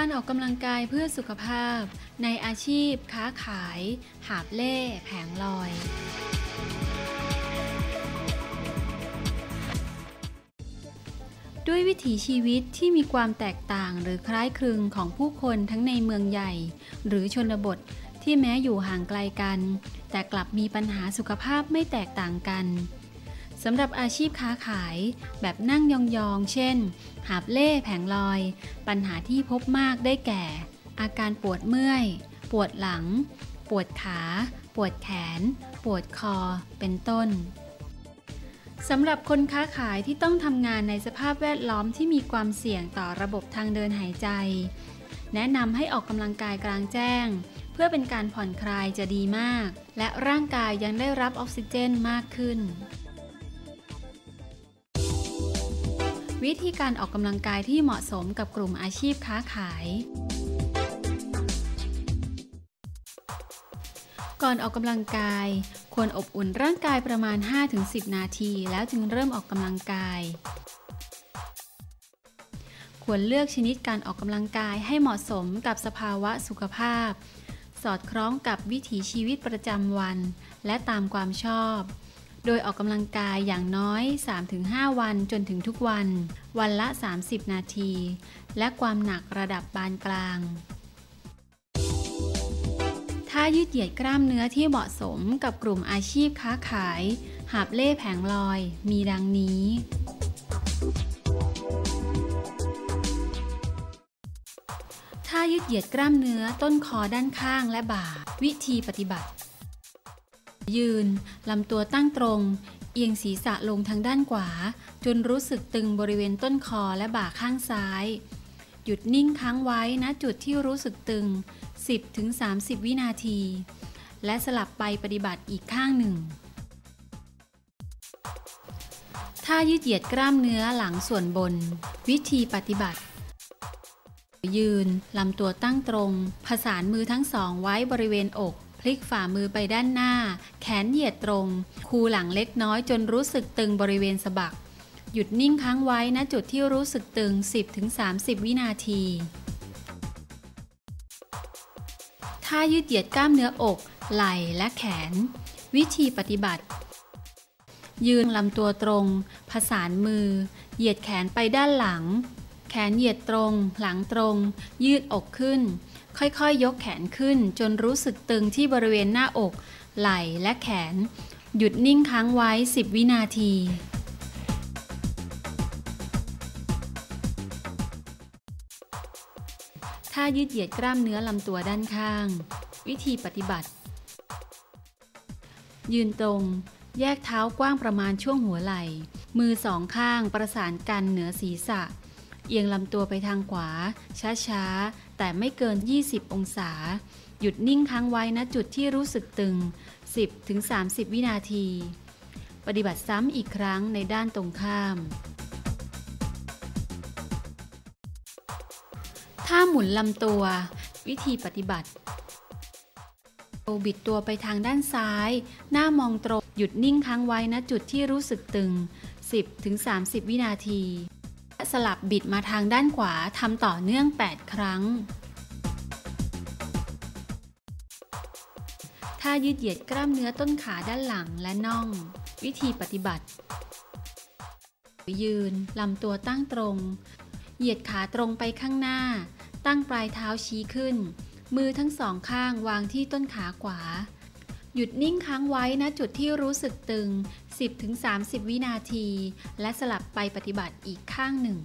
การออกกำลังกายเพื่อสุขภาพ ในอาชีพ ค้าขาย หาบเล่ แผงลอย ด้วยวิถีชีวิตที่มีความแตกต่างหรือคล้ายคลึงของผู้คนทั้งในเมืองใหญ่ หรือชนบทที่แม้อยู่ห่างไกลกัน แต่กลับมีปัญหาสุขภาพไม่แตกต่างกัน สำหรับอาชีพค้าขาย แบบนั่งยองๆ เช่น หาบเล่แผงลอย ปัญหาที่พบมากได้แก่ อาการปวดเมื่อย ปวดหลัง ปวดขา ปวดแขน ปวดคอ เป็นต้นสำหรับคนค้าขายที่ต้องทำงานในสภาพแวดล้อมที่มีความเสี่ยงต่อระบบทางเดินหายใจ แนะนำให้ออกกำลังกายกลางแจ้ง เพื่อเป็นการผ่อนคลายจะดีมาก และร่างกายยังได้รับออกซิเจนมากขึ้น วิธีการออกกำลังกายที่เหมาะสมกับกลุ่มอาชีพค้าขาย ก่อนออกกำลังกาย ควรอบอุ่นร่างกายประมาณ 5-10 นาที แล้วจึงเริ่มออกกำลังกาย ควรเลือกชนิดการออกกำลังกายให้เหมาะสมกับสภาวะสุขภาพ สอดคล้องกับวิถีชีวิตประจำวัน และตามความชอบ โดยออกกำลังกายอย่างน้อย 3-5 วันจนถึงทุกวัน วันละ 30 นาที และความหนักระดับปานกลางท่ายืดเหยียดกล้ามเนื้อที่เหมาะสมกับกลุ่มอาชีพค้าขาย หาบเล่แผงลอยมีดังนี้ท่ายืดเหยียดกล้ามเนื้อต้นคอด้านข้างและบ่า วิธีปฏิบัติ ยืนลำตัวตั้งตรง เอียงศีรษะลงทางด้านขวา จนรู้สึกตึงบริเวณต้นคอและบ่าข้างซ้าย หยุดนิ่งค้างไว้ณจุดที่รู้สึกตึง 10-30 วินาที และสลับไปปฏิบัติอีกข้างหนึ่งท่ายืดเหยียดกล้ามเนื้อหลังส่วนบน วิธีปฏิบัติ ยืนลำตัวตั้งตรง ผสานมือทั้งสองไว้บริเวณอก พลิกฝ่ามือไปด้านหน้า แขนเหยียดตรง คูหลังเล็กน้อยจนรู้สึกตึงบริเวณสะบัก หยุดนิ่งค้างไว้ณจุดที่รู้สึกตึง 10-30 วินาทีท่ายืดเหยียดกล้ามเนื้ออก ไหล่และแขน วิธีปฏิบัติ ยืนลำตัวตรง ผสานมือ เหยียดแขนไปด้านหลัง แขนเหยียดตรง หลังตรง ยืดอกขึ้น ค่อยๆยยกแขนขึ้น จนรู้สึกตึงที่บริเวณหน้าอก ไหล่และแขน หยุดนิ่งค้างไว้ 10 วินาทีท่ายืดเหยียดกล้ามเนื้อลำตัวด้านข้าง วิธีปฏิบัติ ยืนตรง แยกเท้ากว้างประมาณช่วงหัวไหล่ มือสองข้างประสานกันเหนือศีรษะ เอียงลำตัวไปทางขวา ช้าๆ แต่ไม่เกิน 20 องศา หยุดนิ่งค้างไว้ณจุดที่รู้สึกตึง 10-30 วินาที ปฏิบัติซ้ำอีกครั้งในด้านตรงข้าม ท่าหมุนลำตัว วิธีปฏิบัติโบิดตัวไปทางด้านซ้าย หน้ามองตรง หยุดนิ่งค้างไว้ณจุดที่รู้สึกตึง 10-30 วินาที สลับบิดมาทางด้านขวาทำต่อเนื่อง 8 ครั้ง ท่ายืดเหยียดกล้ามเนื้อต้นขาด้านหลังและน่อง วิธีปฏิบัติ ยืนลำตัวตั้งตรง เหยียดขาตรงไปข้างหน้า ตั้งปลายเท้าชี้ขึ้น มือทั้งสองข้างวางที่ต้นขาขวา หยุดนิ่งค้างไว้ณจุดที่รู้สึกตึง 10-30 วินาที และสลับไปปฏิบัติอีกข้างหนึ่ง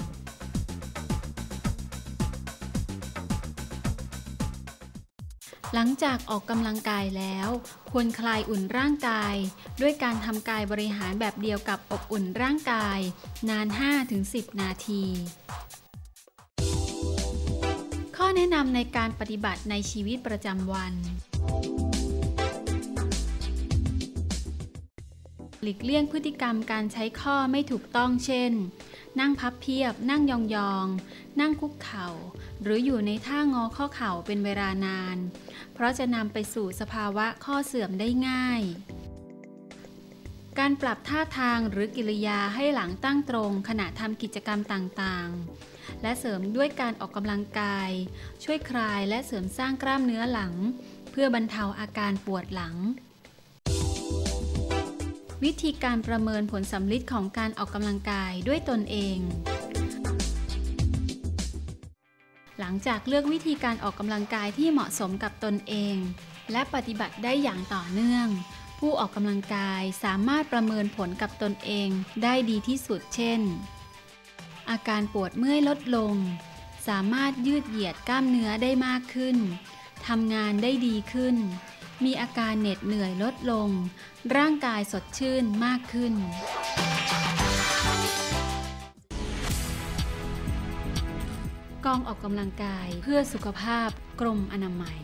หลังจากออกกำลังกายแล้ว ควรคลายอุ่นร่างกาย ด้วยการทำกายบริหารแบบเดียวกับอบอุ่นร่างกาย นาน 5-10 นาที ข้อแนะนำในการปฏิบัติในชีวิตประจำวัน หลีกเลี่ยงพฤติกรรมการใช้ข้อไม่ถูกต้องเช่น นั่งพับเพียบ นั่งยองๆ นั่งคุกเข่า หรืออยู่ในท่างอข้อเข่าเป็นเวลานาน เพราะจะนำไปสู่สภาวะข้อเสื่อมได้ง่าย การปรับท่าทางหรือกิริยาให้หลังตั้งตรงขณะทำกิจกรรมต่างๆ และเสริมด้วยการออกกำลังกาย ช่วยคลายและเสริมสร้างกล้ามเนื้อหลัง เพื่อบรรเทาอาการปวดหลัง วิธีการประเมินผลสำลิดของการออกกำลังกายด้วยตนเอง หลังจากเลือกวิธีการออกกำลังกายที่เหมาะสมกับตนเอง และปฏิบัติได้อย่างต่อเนื่อง ผู้ออกกำลังกายสามารถประเมินผลกับตนเองได้ดีที่สุดเช่น อาการปวดเมื่อยลดลง สามารถยืดเหยียดกล้ามเนื้อได้มากขึ้นทำงานได้ดีขึ้น มีอาการเหน็ดเหนื่อยลดลง ร่างกายสดชื่นมากขึ้น กองออกกำลังกายเพื่อสุขภาพกรมอนามัย